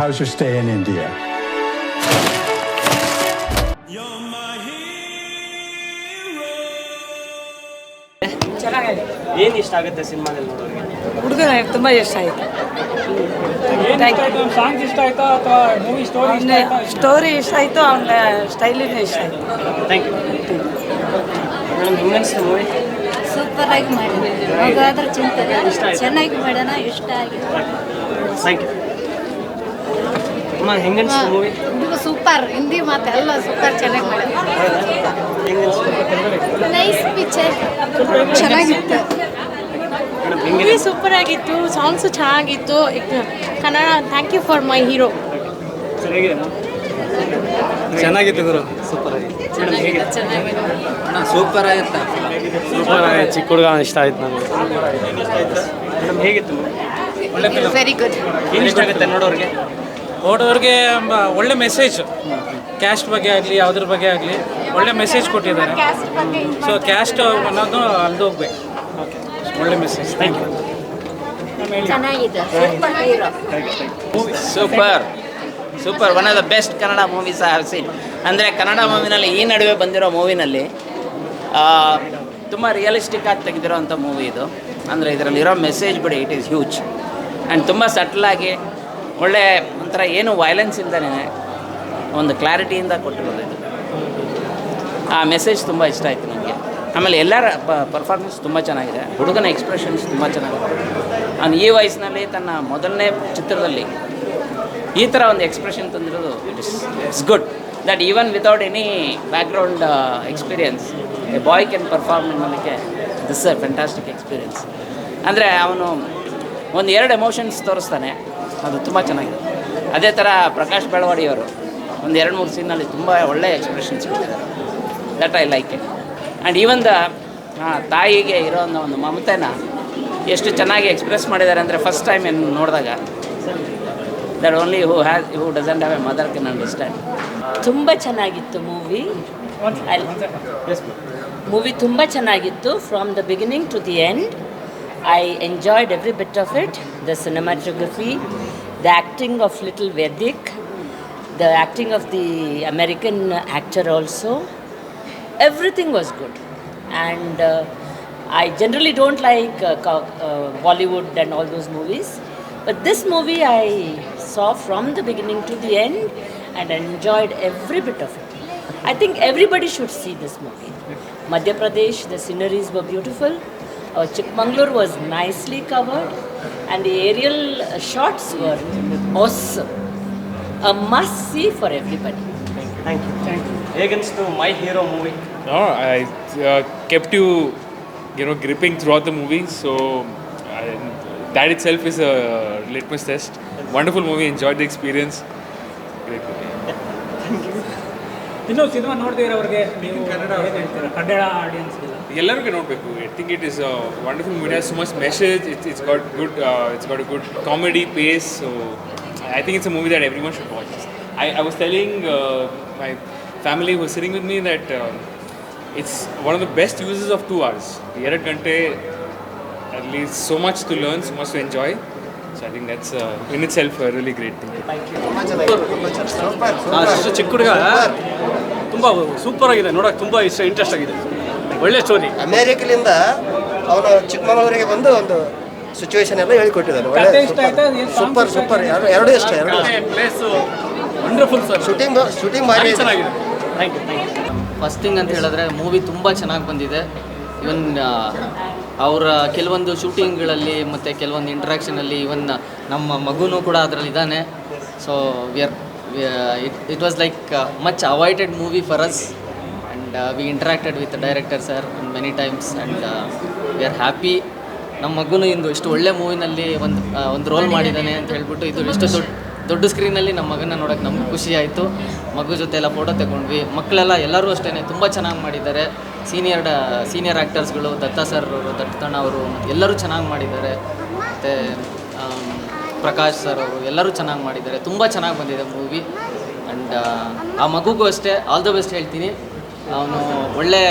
How's your stay in India? ಚೆನ್ನಾಗಿದೆ. ಏನು ಇಷ್ಟ ಆಗುತ್ತೆ ಸಿನಿಮಾದಲ್ಲಿ ನೋಡೋರಿಗೆ? ಹುಡುಗನ ತುಂಬ ಇಷ್ಟ ಆಯಿತು. ಸಾಂಗ್ಸ್ ಇಷ್ಟ ಆಯ್ತಾ? ಅಥವಾ ಮೂವಿ ಸ್ಟೋರಿ ಇಷ್ಟ ಆಯ್ತಾ? ಸ್ಟೋರಿ ಇಷ್ಟ ಆಯಿತು ಅವನ ಸ್ಟೈಲಿನ ಇಷ್ಟ ಆಯಿತು. ಥ್ಯಾಂಕ್ ಯು ಮೇಡಮ್ ಹೆಂಗೆ ಅನಿಸ್ತು ಮೂವಿ ಸೂಪರ್ ಆಗಿ ಮಾಡಿದ್ದಾರೆ ಮಗಾದ್ರ ಚಿಂತೆ ಚೆನ್ನಾಗಿ ಮಾಡೋಣ ಇಷ್ಟ ಆಗಿದೆ. ಥ್ಯಾಂಕ್ ಯು ಅಮ್ಮ ಹೆಂಗೆ ಅನಿಸ್ತು ಮೂವಿ ಇದು ಸೂಪರ್ ಹಿಂದಿ ಮಾತು ಎಲ್ಲ ಸೂಪರ್ ಚೆನ್ನಾಗಿ ಮಾಡಿದ್ರು. ನೈಸ್ ಪಿಕ್ಚರ್ ಚೆನ್ನಾಗಿತ್ತು. ಮೂವಿ ಸೂಪರ್ ಆಗಿತ್ತು ಸಾಂಗ್ಸು ಚೆನ್ನಾಗಿತ್ತು. Kannada thank you for my hero ಚೆನ್ನಾಗಿದೆ ಚೆನ್ನಾಗಿತ್ತು ಗುರು ಸೂಪರ್ ಆಗಿತ್ತು ಸೂಪರ್ ಆಗಿತ್ತು ಸೂಪರ್ ಆಗಿತ್ತು ಚಿಕ್ಕ ಹುಡುಗ ಇಷ್ಟ ಆಯ್ತು ನನಗೆ. ಮೇಡಮ್ ಹೇಗಿತ್ತು ವೆರಿ ಗುಡ್ ಏನು ಇಷ್ಟ ಆಗುತ್ತೆ ನೋಡೋರಿಗೆ? ನೋಡೋರಿಗೆ ಮ- ಒಳ್ಳೆ ಮೆಸೇಜ್ ಕ್ಯಾಸ್ಟ್ ಬಗ್ಗೆ ಆಗಲಿ ಯಾವುದ್ರ ಬಗ್ಗೆ ಆಗಲಿ ಒಳ್ಳೆ ಮೆಸೇಜ್ ಕೊಟ್ಟಿದ್ದಾರೆ. ಸೊ ಕ್ಯಾಸ್ಟ್ ಅನ್ನೋದು ಅಲ್ದು ಹೋಗ್ಬೇಕು. ಒಳ್ಳೆ ಮೆಸೇಜ್ ಥ್ಯಾಂಕ್ ಯು ಚೆನ್ನಾಗಿದೆ. Super hero super super one of the best Kannada movies I have seen ಅಂದರೆ ಕನ್ನಡ ಮೂವಿನಲ್ಲಿ ಈ ನಡುವೆ ಬಂದಿರೋ ಮೂವಿನಲ್ಲಿ ತುಂಬ ರಿಯಲಿಸ್ಟಿಕ್ ಆಗಿ ತೆಗೆದಿರೋವಂಥ ಮೂವಿ ಇದು. ಅಂದರೆ ಇದರಲ್ಲಿರೋ ಮೆಸೇಜ್ ಬಿಡಿ ಇಟ್ ಈಸ್ ಹ್ಯೂಜ್ ಆ್ಯಂಡ್ ತುಂಬ ಸಟ್ಲಾಗಿ ಒಳ್ಳೆ ಒಂಥರ ಏನು ವೈಲೆನ್ಸ್ ಇಲ್ದೇ ಒಂದು ಕ್ಲಾರಿಟಿಯಿಂದ ಕೊಟ್ಟಿರೋದು ಇದು. ಆ ಮೆಸೇಜ್ ತುಂಬ ಇಷ್ಟ ಆಯಿತು ನನಗೆ ಆಮೇಲೆ ಎಲ್ಲರ ಪರ್ಫಾರ್ಮೆನ್ಸ್ ತುಂಬ ಚೆನ್ನಾಗಿದೆ. ಹುಡುಗನ ಎಕ್ಸ್ಪ್ರೆಷನ್ಸ್ ತುಂಬ ಚೆನ್ನಾಗಿದೆ. ಅವನು ಈ ವಯಸ್ಸಿನಲ್ಲಿ ತನ್ನ ಮೊದಲನೇ ಚಿತ್ರದಲ್ಲಿ ಈ ಥರ ಒಂದು expression ತಂದಿರೋದು it is it's good that even without any background experience a boy can perform ಅನ್ನೋದಕ್ಕೆ ದಿಸ್ ಅ ಫ್ಯಾಂಟಾಸ್ಟಿಕ್ ಎಕ್ಸ್ಪೀರಿಯನ್ಸ್ ಅಂದರೆ ಅವನು ಒಂದು ಎರಡು ಎಮೋಷನ್ಸ್ ತೋರಿಸ್ತಾನೆ. ಅದು ತುಂಬ ಚೆನ್ನಾಗಿದೆ. ಅದೇ ಥರ ಪ್ರಕಾಶ್ ಬೆಳವಾಡಿಯವರು ಒಂದು ಎರಡು ಮೂರು ಸೀನಲ್ಲಿ ತುಂಬ ಒಳ್ಳೆ ಎಕ್ಸ್ಪ್ರೆಷನ್ಸ್ ಕೊಟ್ಟಿದ್ದಾರೆ that I like it and even the ತಾಯಿಗೆ ಇರೋ ಒಂದು ಮಮತೆನ ಎಷ್ಟು ಚೆನ್ನಾಗಿ ಎಕ್ಸ್ಪ್ರೆಸ್ ಮಾಡಿದ್ದಾರೆ ಅಂದರೆ ಫಸ್ಟ್ ಟೈಮ್ ಏನು ನೋಡಿದಾಗ? That only who has who doesn't have a mother can understand ತುಂಬ ಚೆನ್ನಾಗಿತ್ತು ಮೂವಿ ಮೂವಿ ತುಂಬ ಚೆನ್ನಾಗಿತ್ತು from the beginning to the end I enjoyed every bit of it the cinematography the acting of little Vedic, the acting of the American actor also, everything was good. And uh, I generally don't like uh, uh, Bollywood and all those movies, but this movie I saw from the beginning to the end and enjoyed every bit of it. I think everybody should see this movie. Madhya Pradesh, the sceneries were beautiful. Our Chikmangalore was nicely covered. And the aerial uh, shots were awesome a must see for everybody thank you thank you against my hero movie No, I uh, kept you, you know, gripping throughout the movie. So I, that itself is a litmus test. Wonderful movie. Enjoyed the experience. Great movie. ಇನ್ನು ಸಿನಿಮಾ ನೋಡದೇ ಇರೋರಿಗೆ ನೀವು ಕನ್ನಡ ಆಡಿಯನ್ಸ್ಗೆಲ್ಲ ಎಲ್ಲರಿಗೂ ನೋಡಬೇಕು. I think it is wonderful movie has so much message it's it's got good it's got good comedy pace so I think it's a movie that every one should watch I I was telling my family was sharing with me that it's one of the best uses of two hours ಎರಡು ಗಂಟೆ ಅಲ್ಲಿ so much to learn so much to enjoy so I think that's in itself really great thing ಚಿಕ್ಕ ಹುಡುಗ ತುಂಬ super ಆಗಿದೆ. ನೋಡೋಕೆ ತುಂಬ ಇಷ್ಟ ಇಂಟ್ರೆಸ್ಟ್ ಆಗಿದೆ. ಒಳ್ಳೆ ಸ್ಟೋರಿ. ಅಮೇರಿಕಲಿಂದ ಅವನು ಚಿಕ್ಕಮಗಳೂರಿಗೆ ಬಂದು ಒಂದು ಸಿಚುವೇಶನ್ ಎಲ್ಲ ಹೇಳಿಕೊಟ್ಟಿದ್ದಾರೆ. ಒಳ್ಳೆ ಸೂಪರ್ ಸೂಪರ್ ಎರಡು ಎರಡು ಇಷ್ಟ ಎರಡು place wonderful sir shooting shooting ಭಾರಿ ಚೆನ್ನಾಗಿದೆ. ಥ್ಯಾಂಕ್ ಯು ಫಸ್ಟ್ ಥಿಂಗ್ ಅಂತ ಹೇಳಿದ್ರೆ ಮೂವಿ ತುಂಬ ಚೆನ್ನಾಗಿ ಬಂದಿದೆ. ಇವನ್ ಅವರ ಕೆಲವೊಂದು ಶೂಟಿಂಗ್ಗಳಲ್ಲಿ ಮತ್ತು ಕೆಲವೊಂದು ಇಂಟ್ರಾಕ್ಷನಲ್ಲಿ ಇವನ್ ನಮ್ಮ ಮಗುನೂ ಕೂಡ ಅದರಲ್ಲಿ ಇದ್ದಾನೆ so we are it it was like much avoided movie for us and we interacted with director sir many times and we are happy ನಮ್ಮ ಮಗುನು ಇಂದು ಇಷ್ಟು ಒಳ್ಳೆ ಮೂವಿನಲ್ಲಿ ಒಂದು ಒಂದು ರೋಲ್ ಮಾಡಿದ್ದಾನೆ ಅಂತ ಹೇಳ್ಬಿಟ್ಟು ಇದು ಇಷ್ಟು ದೊಡ್ಡ ದೊಡ್ಡ ಸ್ಕ್ರೀನಲ್ಲಿ ನಮ್ಮ ಮಗನ ನೋಡೋಕೆ ನಮ್ಗೆ ಖುಷಿಯಾಯಿತು ಮಗು ಜೊತೆ ಎಲ್ಲ ಫೋಟೋ ತಗೊಂಡ್ವಿ. ಮಕ್ಕಳೆಲ್ಲ ಎಲ್ಲರೂ ಅಷ್ಟೇ ತುಂಬ ಚೆನ್ನಾಗಿ ಮಾಡಿದ್ದಾರೆ. ಸೀನಿಯರ್ ಸೀನಿಯರ್ ಆ್ಯಕ್ಟರ್ಸ್ಗಳು ದತ್ತ ಸರ್ ಅವರು, ದತ್ತಣ್ಣ ಅವರು ಎಲ್ಲರೂ ಚೆನ್ನಾಗಿ ಮಾಡಿದ್ದಾರೆ. ಮತ್ತು ಪ್ರಕಾಶ್ ಸರ್ ಅವರು ಎಲ್ಲರೂ ಚೆನ್ನಾಗಿ ಮಾಡಿದ್ದಾರೆ. ತುಂಬ ಚೆನ್ನಾಗಿ ಬಂದಿದೆ ಮೂವಿ ಆ್ಯಂಡ್ ಆ ಮಗುಗೂ ಅಷ್ಟೇ. ಆಲ್ ದ ಬೆಸ್ಟ್ ಹೇಳ್ತೀನಿ. ಅವನು ಒಳ್ಳೆ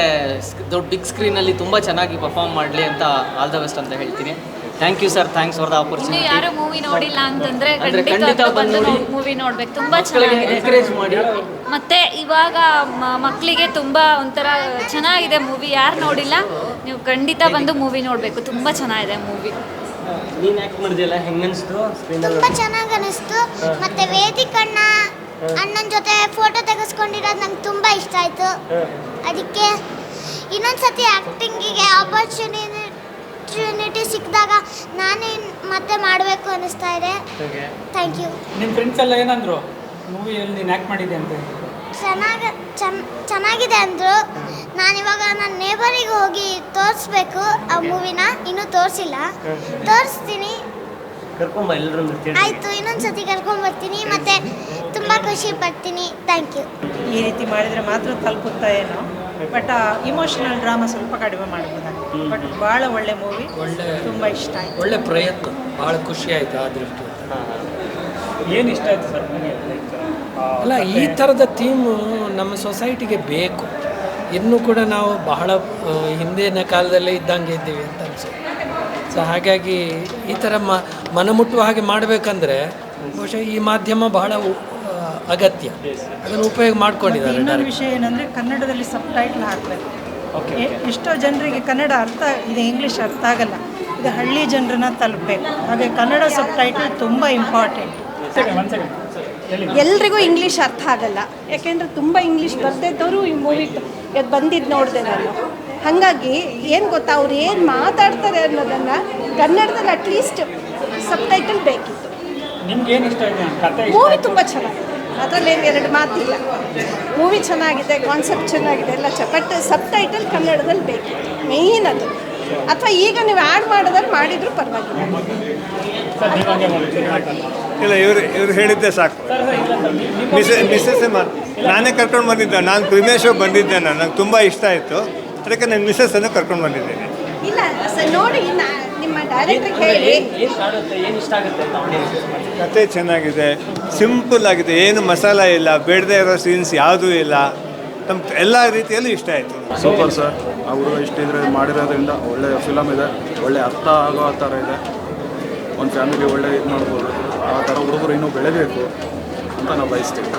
ದೊಡ್ಡ ಬಿಗ್ ಸ್ಕ್ರೀನಲ್ಲಿ ತುಂಬ ಚೆನ್ನಾಗಿ ಪರ್ಫಾರ್ಮ್ ಮಾಡಲಿ ಅಂತ ಆಲ್ ದ ಬೆಸ್ಟ್ ಅಂತ ಹೇಳ್ತೀನಿ. Thank you sir thanks for the opportunity ಯಾರು ಮೂವಿ ನೋಡಿಲ್ಲ ಅಂತಂದ್ರೆ ಖಂಡಿತ ಬಂದು ಮೂವಿ ನೋಡ್ಬೇಕು. ತುಂಬಾ ಚೆನ್ನಾಗಿದೆ. ಎನ್ಕರೇಜ್ ಮಾಡಿ. ಮತ್ತೆ ಇವಾಗ ಮಕ್ಕಳಿಗೆ ತುಂಬಾ ಒಂಥರ ಚೆನ್ನಾಗಿದೆ ಮೂವಿ ಯಾರು ನೋಡಿಲ್ಲ ನೀವು ಖಂಡಿತ ಬಂದು ಮೂವಿ ನೋಡಬೇಕು. ತುಂಬಾ ಚೆನ್ನಾಗಿದೆ ಮೂವಿ ನೀನು ಆಕ್ಟ್ ಮಾಡಿದೆಯಲ್ಲ? ಹೆಂಗನ್ಸ್ತು ಸ್ಕ್ರೀನಲ್ಲಿ ತುಂಬಾ ಚೆನ್ನಾಗಿ ಅನಿಸ್ತು. ಮತ್ತೆ ವೇದಿಕಣ್ಣ ಅಣ್ಣ ಅಣ್ಣನ ಜೊತೆ ಫೋಟೋ ತೆಗೆಸ್ಕೊಂಡಿರೋದು ನಂಗೆ ಆಯಿತು ಅದಕ್ಕೆ ಇನ್ನೊಂದ್ಸತಿ ಆ್ಯಕ್ಟಿಂಗಿಗೆ ಆಪರ್ಚುನಿಟಿ ಸಿಕ್ಕಿದಾಗ ನಾನೇ ಮತ್ತೆ ಮಾಡಬೇಕು ಅನಿಸ್ತಾ ಇದೆ. ಥ್ಯಾಂಕ್ ಯು ನಿಮ್ಮ ಫ್ರೆಂಡ್ಸ್ ಎಲ್ಲ ಏನಂದ್ರು? ಮೂವಿಯಲ್ಲಿ ನೀನು ಆ್ಯಕ್ಟ್ ಮಾಡಿದ್ದೆ ಅಂತ ಚೆನ್ನಾಗಿ ಚೆನ್ನ ಚೆನ್ನಾಗಿದೆ ಅಂದರು. ನಾನಿವಾಗ ನನ್ನ ನೇಬರಿಗೆ ಹೋಗಿ ತೋರಿಸ್ಬೇಕು ಆ ಮೂವಿನ ಇನ್ನೂ ತೋರಿಸಿಲ್ಲ. ತೋರಿಸ್ತೀನಿ. ಆಯಿತು ಇನ್ನೊಂದ್ಸತಿ ಕರ್ಕೊಂಡು ಬರ್ತೀನಿ. ಮತ್ತು ತುಂಬ ಖುಷಿ ಪಡ್ತೀನಿ. ಥ್ಯಾಂಕ್ ಯು ಈ ರೀತಿ ಮಾಡಿದರೆ ಮಾತ್ರ ತಲುಪುತ್ತಾ ಏನೋ. ಬಟ್ ಇಮೋಷನಲ್ ಡ್ರಾಮಾ ಸ್ವಲ್ಪ ಕಡಿಮೆ ಮಾಡಬಹುದು ಬಟ್ ಭಾಳ ಒಳ್ಳೆ ಮೂವಿ ತುಂಬ ಇಷ್ಟ ಆಯಿತು. ಒಳ್ಳೆ ಪ್ರಯತ್ನ. ಭಾಳ ಖುಷಿ ಆಯಿತು ಆ ದೃಷ್ಟಿ. ಏನು ಇಷ್ಟ ಆಯ್ತು ಸರ್ ಅಲ್ಲ ಈ ಥರದ ಥೀಮು ನಮ್ಮ ಸೊಸೈಟಿಗೆ ಬೇಕು. ಇನ್ನೂ ಕೂಡ ನಾವು ಬಹಳ ಹಿಂದಿನ ಕಾಲದಲ್ಲೇ ಇದ್ದಂಗೆ ಇದ್ದೀವಿ ಅಂತ ಅನಿಸುತ್ತೆ. ಸೊ ಹಾಗಾಗಿ ಈ ಥರ ಮ ಮನಮುಟ್ಟುವ ಹಾಗೆ ಮಾಡಬೇಕಂದ್ರೆ ಬಹುಶಃ ಈ ಮಾಧ್ಯಮ ಬಹಳ ಅಗತ್ಯ. ಅದನ್ನು ಉಪಯೋಗ ಮಾಡ್ಕೊಂಡಿದ್ದಾರೆ ಇನ್ನೊಂದು ವಿಷಯ ಏನಂದರೆ ಕನ್ನಡದಲ್ಲಿ ಸಬ್ ಟೈಟ್ಲ್ ಹಾಕಬೇಕು ಎಷ್ಟೋ ಜನರಿಗೆ ಕನ್ನಡ ಅರ್ಥ ಇದು ಇಂಗ್ಲೀಷ್ ಅರ್ಥ ಆಗಲ್ಲ. ಇದು ಹಳ್ಳಿ ಜನರನ್ನ ತಲುಪಬೇಕು. ಹಾಗೆ ಕನ್ನಡ ಸಬ್ ಟೈಟಲ್ ತುಂಬ ಇಂಪಾರ್ಟೆಂಟ್ ಎಲ್ರಿಗೂ ಇಂಗ್ಲೀಷ್ ಅರ್ಥ ಆಗಲ್ಲ. ಯಾಕೆಂದರೆ ತುಂಬ ಇಂಗ್ಲೀಷ್ ಬರ್ತಿದ್ದವರು ಈ ಮೂವಿ ಬಂದಿದ್ದು ನೋಡಿದೆ ನಾನು. ಹಾಗಾಗಿ ಏನು ಗೊತ್ತಾ ಅವ್ರು ಏನು ಮಾತಾಡ್ತಾರೆ ಅನ್ನೋದನ್ನು ಕನ್ನಡದಲ್ಲಿ ಅಟ್ಲೀಸ್ಟ್ ಸಬ್ ಟೈಟಲ್ ಬೇಕಿತ್ತು. ನಿಮ್ಗೆ ಏನು ಇಷ್ಟ ಆಯ್ತು ಕತೆ ಮೂವಿ ತುಂಬ ಚೆನ್ನಾಗಿದೆ. ಅದರಲ್ಲಿ ಎರಡು ಮಾತಿಲ್ಲ. ಮೂವಿ ಚೆನ್ನಾಗಿದೆ ಕಾನ್ಸೆಪ್ಟ್ ಚೆನ್ನಾಗಿದೆ ಎಲ್ಲ ಚ ಬಟ್ ಸಬ್ ಟೈಟಲ್ ಕನ್ನಡದಲ್ಲಿ ಬೇಕು. ಮೇಯ್ನ್ ಅದು. ಅಥವಾ ಈಗ ನೀವು ಆ್ಯಡ್ ಮಾಡೋದ್ರಲ್ಲಿ ಮಾಡಿದರೂ ಪರವಾಗಿಲ್ಲ. ಇಲ್ಲ ಇವರು ಇವ್ರು ಹೇಳಿದ್ದೆ ಸಾಕು. ಮಿಸೆ ಮಿಸ್ಸಸ್ ನಾನೇ ಕರ್ಕೊಂಡು ಬಂದಿದ್ದೆ. ನಾನು ಪ್ರಿಮೇಶ್ ಬಂದಿದ್ದೆ ನಾನು ನಂಗೆ ತುಂಬ ಇಷ್ಟ ಆಯಿತು. ಅದಕ್ಕೆ ನಾನು ಮಿಸ್ಸಸ್ಸನ್ನು ಕರ್ಕೊಂಡು ಬಂದಿದ್ದೇನೆ. ಇಲ್ಲ ಸರ್ ನೋಡಿ ನಾ- ನಿಮ್ಮ ಡೈರೆಕ್ಟ್ರಿಗೆ ಹೇಳಿ. ಏನು ಕಾಣುತ್ತೆ ಏನು ಇಷ್ಟ ಆಗುತ್ತೆ ಅಂತ audience ಗೆ? ಕತೆ ಚೆನ್ನಾಗಿದೆ ಸಿಂಪಲ್ ಆಗಿದೆ ಏನು ಮಸಾಲ ಇಲ್ಲ ಬೇಡದೇ ಇರೋ ಸೀನ್ಸ್ ಯಾವುದೂ ಇಲ್ಲ. ನಮ್ಮ ಎಲ್ಲ ರೀತಿಯಲ್ಲೂ ಇಷ್ಟ ಆಯಿತು. Super sir. ಆ ಹುಡುಗ ಇಷ್ಟ ಇದ್ರೆ ಮಾಡಿರೋದ್ರಿಂದ ಒಳ್ಳೆ ಫಿಲಮ್ ಇದೆ. ಒಳ್ಳೆ ಅರ್ಥ ಆಗೋ ಥರ ಇದೆ. ಒಂದು ಫ್ಯಾಮಿಲಿ ಒಳ್ಳೆ ಇದು ಮಾಡ್ಬೋದು. ಆ ಥರ ಹುಡುಗರು ಇನ್ನೂ ಬೆಳೆಬೇಕು ಅಂತ ನಾವು ಬಯಸ್ತೀವಿ.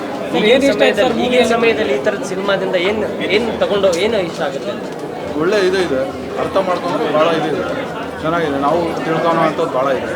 ಏನು ಇಷ್ಟ ಆಯ್ತು ಸರ್ ಸಮಯದಲ್ಲಿ ಈಗಿನ ಸಮಯದಲ್ಲಿ ಈ ಥರದ ಸಿನಿಮಾದಿಂದ ಏನು ಏನು ತಗೊಂಡು ಏನು ಇಷ್ಟ ಆಗುತ್ತೆ? ಒಳ್ಳೆ ಇದು ಇದೆ. ಅರ್ಥ ಮಾಡ್ಕೊಂಡು ಭಾಳ ಇದು ಇದೆ. ಚೆನ್ನಾಗಿದೆ. ನಾವು ತಿಳ್ಕೊಳೋ ಅಂಥದ್ದು ಭಾಳ ಇದೆ.